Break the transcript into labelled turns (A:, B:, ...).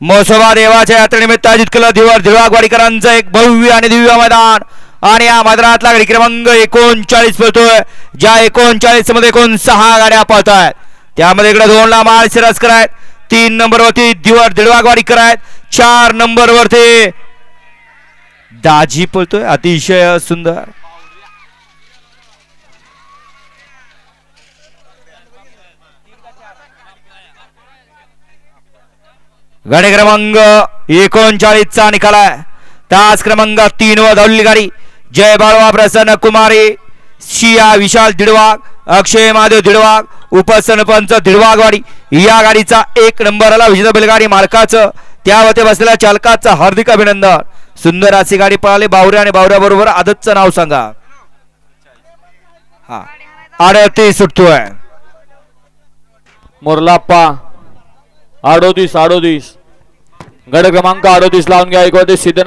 A: महोत्सवा देवाच्या यात्रेनिमित्त आयोजित केलं दिवार दिवाळवाडीकरांचं एक भव्य आणि दिव्य मैदान. आणि या मैदानातला गाडी क्रमांक एकोणचाळीस पळतोय ज्या एकोणचाळीसमध्ये एकूण सहा गाड्या पळत आहेत त्यामध्ये इकडे दोनला माळ सिरस्कर आहेत. तीन नंबर वरती दिवार दिडवागवाडीकर आहेत चार नंबर वरती दाजी पळतोय. अतिशय सुंदर. गाडी क्रमांक एकोणचाळीस चा निकाल आहे. तास क्रमांक तीन व धावलेली गाडी जय बाळवा प्रसन्न कुमारी शिया विशाल दिडवाग अक्षय महादेव दिडवाग उपसरपंच दिडवागवाडी. या गाडीचा एक नंबर आला विजेता बैलगाडी मालकाचं त्यावरती बसलेल्या चालकाचं हार्दिक अभिनंदन. सुंदर अशी गाडी पळाली बावऱ्या आणि बावऱ्या बरोबर. आदतचं नाव सांगा. हा. आडती सुटतोय.
B: मोरलाप्पा अडोतीस अडोतीस गड क्रमांक अडोतीस लावून घ्या. एक सिद्धनाथ